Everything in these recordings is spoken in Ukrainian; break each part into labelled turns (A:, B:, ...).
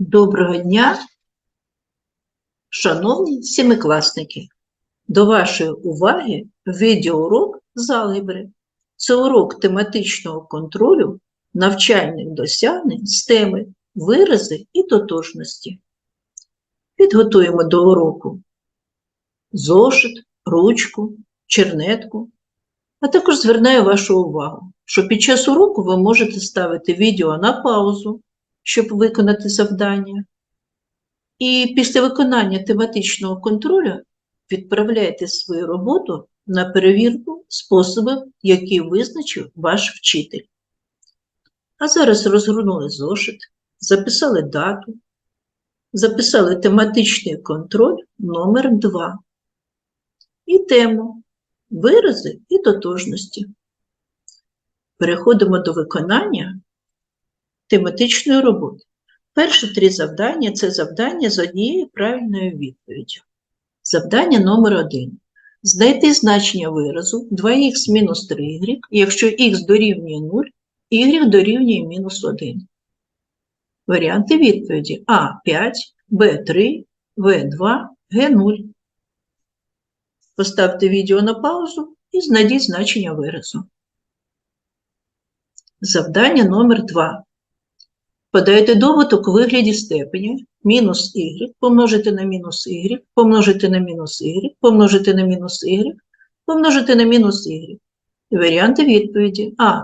A: Доброго дня, шановні семикласники! До вашої уваги відеоурок з алгебри. Це урок тематичного контролю навчальних досягнень з теми вирази і тотожності. Підготуємо до уроку зошит, ручку, чернетку. А також звернаю вашу увагу, що під час уроку ви можете ставити відео на паузу, щоб виконати завдання. І після виконання тематичного контролю відправляйте свою роботу на перевірку способів, які визначив ваш вчитель. А зараз розгорнули зошит, записали дату, записали тематичний контроль номер 2 і тему вирази і тотожності. Переходимо до виконання тематичної роботи. Перші три завдання це завдання з однією правильною відповіддю. Завдання номер 1. Знайти значення виразу 2х мінус 3y, якщо х дорівнює 0, y дорівнює мінус 1. Варіанти відповіді А5, Б3, В2, Г0. Поставте відео на паузу і знайдіть значення виразу. Завдання номер 2. Подайте добуток у вигляді степені мінус y помножити на мінус y, помножити на мінус y, помножити на мінус y, помножити на мінус y. Варіанти відповіді А.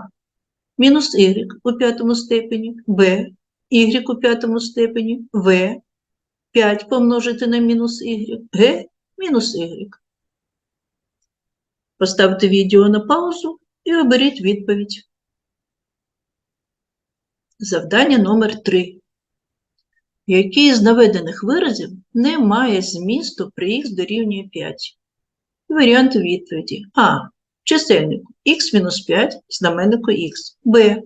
A: Мінус y у п'ятому степені, Б. y у п'ятому степені, В. 5 помножити на мінус y, Г. Мінус y. Поставте відео на паузу і оберіть відповідь. Завдання номер 3. Який з наведених виразів не має змісту при х дорівнює 5? Варіанти відповіді. А. Чисельнику х-5 знаменнику х. Б.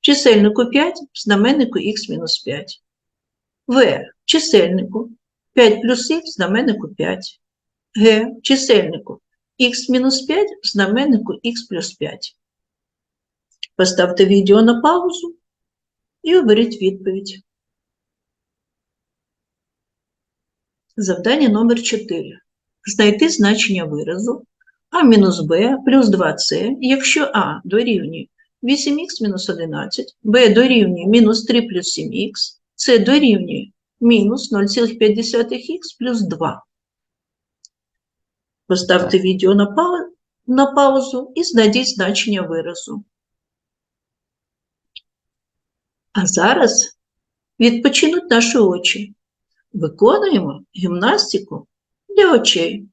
A: Чисельнику 5 в знаменнику х-5. В. Чисельнику 5 плюс х знаменнику 5. Г. Чисельнику х-5 в знаменнику х плюс 5. Поставте відео на паузу і оберіть відповідь. Завдання номер 4. Знайти значення виразу а мінус b плюс 2c, якщо а дорівнює 8х мінус 11, b дорівнює мінус 3 плюс 7х, c дорівнює мінус 0,5х плюс 2. Поставте відео на, на паузу і знайдіть значення виразу. А зараз відпочинуть наші очі. Виконуємо гімнастику для очей.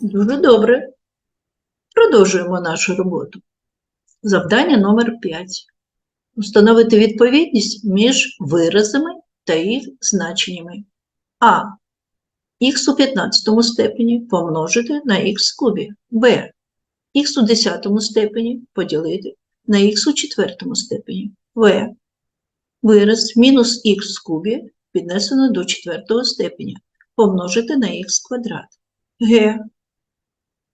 A: Дуже добре. Продовжуємо нашу роботу. Завдання номер 5. Установити відповідність між виразами та їх значеннями. А. Х у 15 степені помножити на х в кубі. Б. Х у 10 степені поділити на х у 4 степені. В. Вираз мінус х в кубі піднесено до 4 степеня помножити на х квадрат. Г.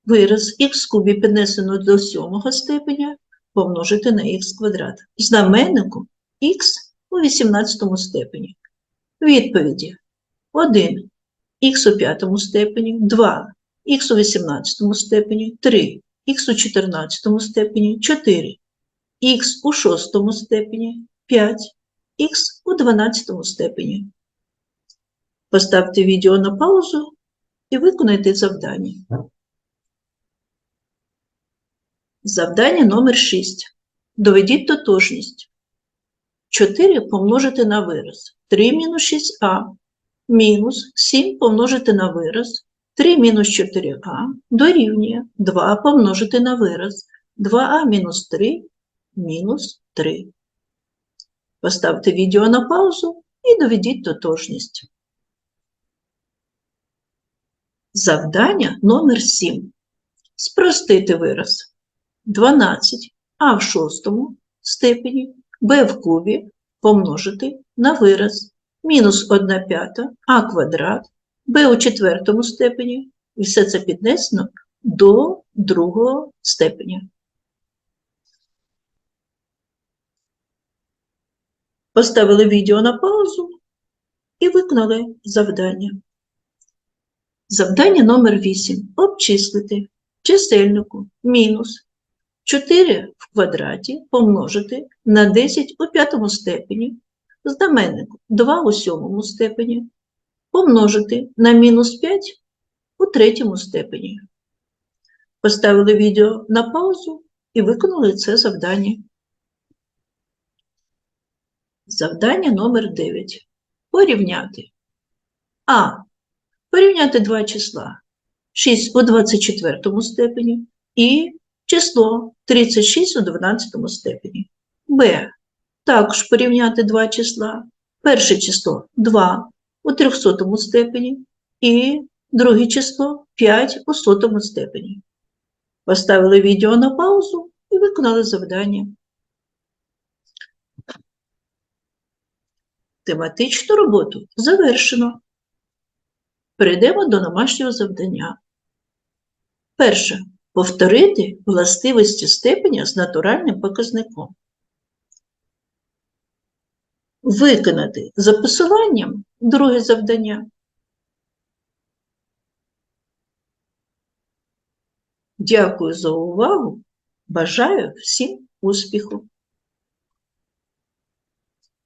A: Вираз х кубі піднесено до сьомого степеня помножити на х квадрат. Знаменнику х у 18 степені. Відповіді 1. х у п'ятому степені, 2, х у 18 степені, 3, х у 14 степені, 4, х у шостому степені, 5, х у 12 степені. Поставте відео на паузу і виконайте завдання. Завдання номер 6. Доведіть тотожність. 4 помножити на вираз. 3 мінус 6а мінус 7 помножити на вираз. 3 мінус 4а дорівнює 2 помножити на вираз. 2а мінус 3 мінус 3. Поставте відео на паузу і доведіть тотожність. Завдання номер 7. Спростити вираз. 12 а в шостому степені b в кубі помножити на вираз мінус 1 п'ята а квадрат b у четвертому степені і все це піднесено до другого степеня. Поставили відео на паузу і виконали завдання. Завдання номер 8. Обчислити чисельнику мінус 4 в квадраті помножити на 10 у п'ятому степені, знаменнику 2 у сьомому степені, помножити на мінус 5 у третьому степені. Поставили відео на паузу і виконали це завдання. Завдання номер 9. Порівняти. А. Порівняти два числа 6 у 24 степені і число 36 у 12 степені. Б. Також порівняти два числа. Перше число 2 у 300 степені і друге число 5 у 100 степені. Поставили відео на паузу і виконали завдання. Тематичну роботу завершено. Перейдемо до домашнього завдання. Перше. Повторити властивості степеня з натуральним показником. Виконати за посиланням друге завдання. Дякую за увагу. Бажаю всім успіху!